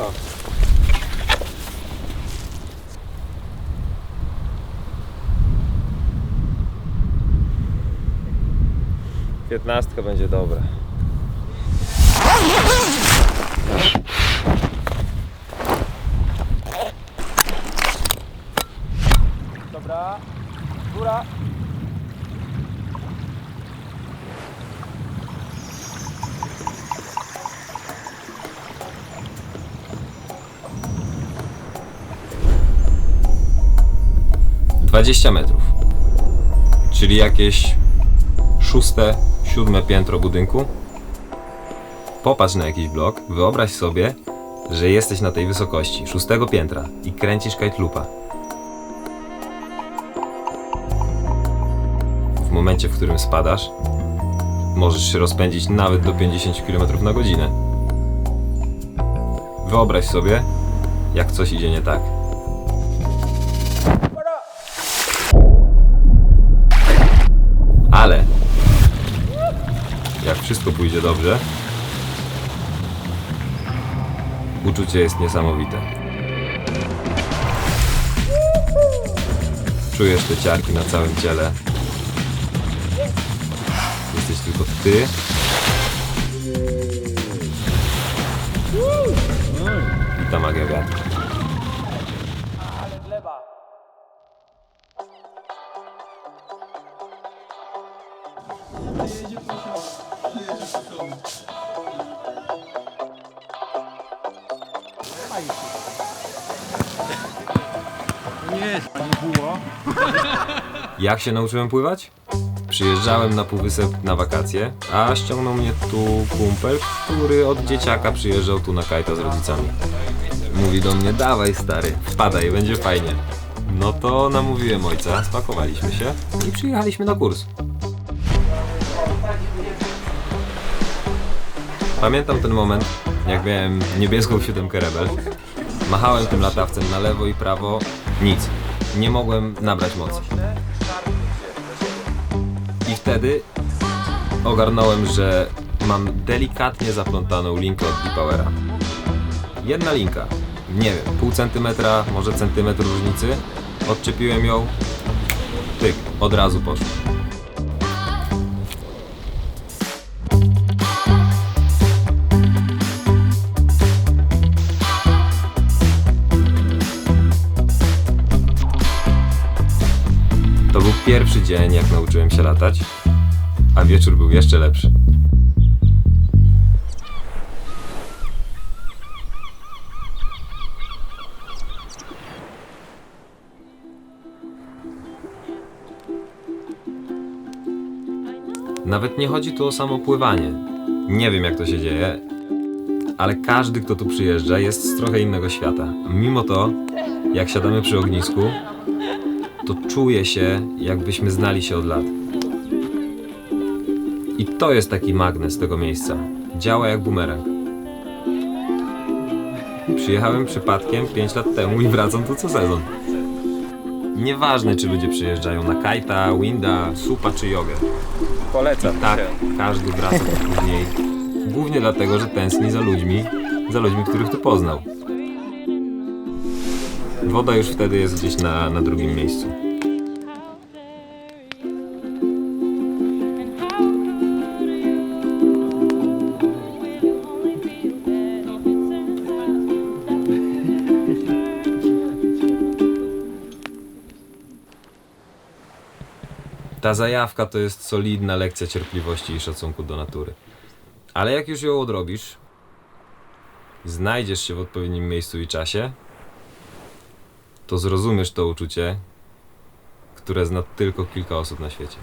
tak. Piętnastka będzie dobra. Dobra. Góra. Dwadzieścia metrów. Czyli jakieś szóste, siódme piętro budynku. Popatrz na jakiś blok, wyobraź sobie, że jesteś na tej wysokości, szóstego piętra i kręcisz kajtlupa. W momencie, w którym spadasz, możesz się rozpędzić nawet do 50 km na godzinę. Wyobraź sobie, jak coś idzie nie tak. Wszystko pójdzie dobrze, uczucie jest niesamowite. Czujesz te ciarki na całym ciele. Jesteś tylko ty. I ta magia. Nie, było. Jak się nauczyłem pływać? Przyjeżdżałem na półwysep na wakacje, a ściągnął mnie tu kumpel, który od dzieciaka przyjeżdżał tu na kajta z rodzicami. Mówi do mnie, dawaj stary, wpadaj, będzie fajnie. No to namówiłem ojca, spakowaliśmy się i przyjechaliśmy na kurs. Pamiętam ten moment, jak miałem niebieską siódemkę Rebel. Machałem tym latawcem na lewo i prawo, nic. Nie mogłem nabrać mocy. I wtedy ogarnąłem, że mam delikatnie zaplątaną linkę od D-Powera. Jedna linka, nie wiem, pół centymetra, może centymetr różnicy. Odczepiłem ją, tyk, od razu poszło. Pierwszy dzień, jak nauczyłem się latać, a wieczór był jeszcze lepszy. Nawet nie chodzi tu o samo pływanie. Nie wiem, jak to się dzieje, ale każdy, kto tu przyjeżdża, jest z trochę innego świata. Mimo to, jak siadamy przy ognisku, to czuję się, jakbyśmy znali się od lat. I to jest taki magnes tego miejsca. Działa jak bumerang. Przyjechałem przypadkiem 5 lat temu i wracam tu co sezon. Nieważne, czy ludzie przyjeżdżają na kajta, winda, supa czy jogę. Polecam Tak, się. każdy wraca tu później. Głównie dlatego, że tęskni za ludźmi, za ludźmi, których tu poznał. Woda już wtedy jest gdzieś na, na drugim miejscu. Ta zajawka to jest solidna lekcja cierpliwości i szacunku do natury. Ale jak już ją odrobisz, znajdziesz się w odpowiednim miejscu i czasie, to zrozumiesz to uczucie, które zna tylko kilka osób na świecie.